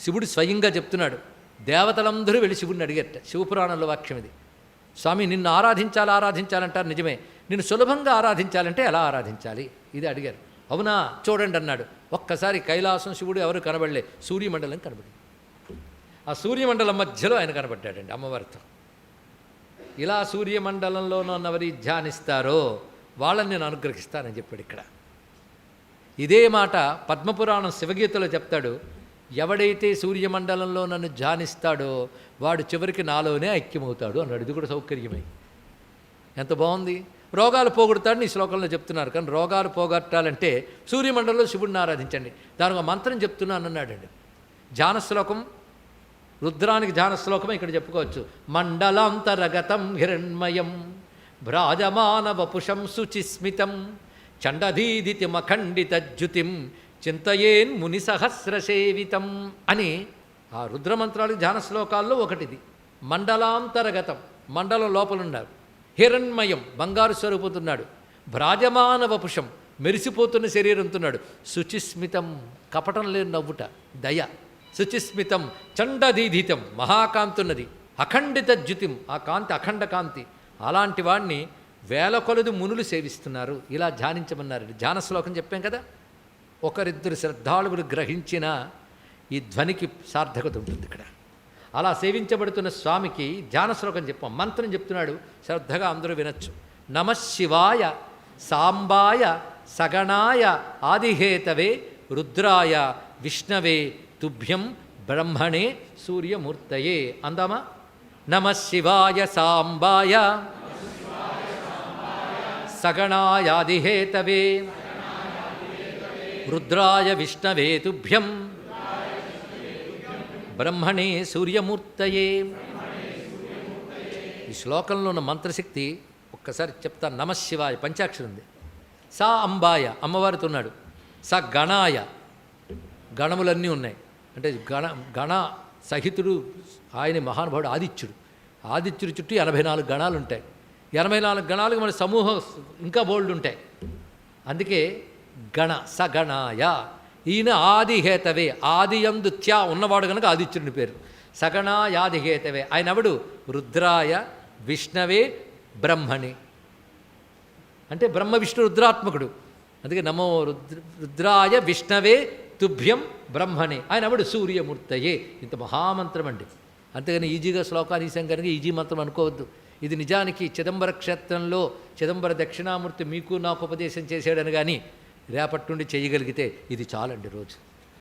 శివుడు స్వయంగా చెప్తున్నాడు. దేవతలందరూ వెళ్ళి శివుడిని అడిగట శివపురాణంలో వాక్యం ఇది. స్వామి నిన్ను ఆరాధించాలి ఆరాధించాలంటారు నిజమే. నిన్ను సులభంగా ఆరాధించాలంటే ఎలా ఆరాధించాలి? ఇది అడిగారు. అవునా? చూడండి అన్నాడు. ఒక్కసారి కైలాసం శివుడు ఎవరు కనబడలే. సూర్యమండలం కనబడింది. ఆ సూర్యమండలం మధ్యలో ఆయన కనబడ్డాడండి అమ్మవారితో. ఇలా సూర్యమండలంలో ఉన్నవరి ధ్యానిస్తారో వాళ్ళని నేను అనుగ్రహిస్తానని చెప్పాడు ఇక్కడ. ఇదే మాట పద్మపురాణం శివగీతలో చెప్తాడు. ఎవడైతే సూర్యమండలంలో నన్ను ధ్యానిస్తాడో వాడు చివరికి నాలోనే ఐక్యమవుతాడు అన్నాడు. ఇది కూడా సౌకర్యమై. ఎంత బాగుంది. రోగాలు పోగొడతాడని ఈ శ్లోకంలో చెప్తున్నారు. కానీ రోగాలు పోగొట్టాలంటే సూర్యమండలంలో శివుడిని ఆరాధించండి. దానికి మంత్రం చెప్తున్నాను అన్నాడండి. ధ్యాన శ్లోకం రుద్రానికి ధ్యానశ్లోకం ఇక్కడ చెప్పుకోవచ్చు. మండలాంతరగతం హిరణ్మయం భ్రాజమాన వపుషం శుచిస్మితం చండధీదితిమఖండిత జ్యుతిం చింతయేన్ ముని సహస్రసేవితం అని ఆ రుద్రమంత్రాలు ధ్యాన శ్లోకాల్లో ఒకటిది. మండలాంతరగతం మండలం లోపలున్నారు హిరణ్మయం బంగారు స్వరూపుతున్నాడు. భ్రాజమాన వపుషం మెరిసిపోతున్న శరీరంతున్నాడు. శుచిస్మితం కపటం లేని నవ్వుట దయ. శుచిస్మితం చండదీధితం మహాకాంతున్నది. అఖండిత జ్యుతిం ఆ కాంతి అఖండ కాంతి. అలాంటి వాణ్ణి వేల కొలది మునులు సేవిస్తున్నారు. ఇలా ధ్యానించమన్నారు ధ్యాన శ్లోకం చెప్పాం కదా? ఒకరిద్దరు శ్రద్ధాళువులు గ్రహించిన ఈ ధ్వనికి సార్థకత ఉంటుంది ఇక్కడ. అలా సేవించబడుతున్న స్వామికి ధ్యానశ్లోకం చెప్పాం. మంత్రం చెప్తున్నాడు. శ్రద్ధగా అందరూ వినొచ్చు. నమశివాయ సాంబాయ సగణాయ ఆదిహేతవే రుద్రాయ విష్ణవే తుభ్యం బ్రహ్మణే సూర్యమూర్తయే అందామా? నమశివాయ సాంబాయ సగణాయాదిహేతవే రుద్రాయ విష్ణవేతుభ్యం. బ్రహ్మణే సూర్యమూర్తయే. ఈ శ్లోకంలో ఉన్న మంత్రశక్తి ఒక్కసారి చెప్తా నమశివాయ పంచాక్షరం ఉంది సా అంబాయ అమ్మవారితో ఉన్నాడు. స గణాయ గణములన్నీ ఉన్నాయి. అంటే గణ గణ సహితుడు ఆయన మహానుభావుడు ఆదిత్యుడు. ఆదిత్యుడి చుట్టూ ఎనభై నాలుగు గణాలు ఉంటాయి ఎనభై నాలుగు గణాలకు మన సమూహం ఇంకా బోల్డ్ ఉంటాయి అందుకే గణ సగణాయ. ఈయన ఆదిహేతవే. ఆదియందు త్యా ఉన్నవాడు కనుక ఆదిత్యుడిని పేరు. సగణాయాదిహేతవే ఆయన ఎవడు రుద్రాయ విష్ణవే బ్రహ్మణి. అంటే బ్రహ్మ విష్ణు రుద్రాత్మకుడు. అందుకే నమో రుద్ర రుద్రాయ విష్ణవే తుభ్యం బ్రహ్మణి. ఆయన ఎవడు సూర్యమూర్తయే. ఇంత మహామంత్రం అండి. అంతేగాని ఈజీగా శ్లోకానీసం కనుక ఈజీ మంత్రం అనుకోవద్దు. ఇది నిజానికి చిదంబర క్షేత్రంలో చిదంబర దక్షిణామూర్తి మీకు నాకు ఉపదేశం చేశాడని కానీ రేపటి నుండి చేయగలిగితే ఇది చాలండి రోజు.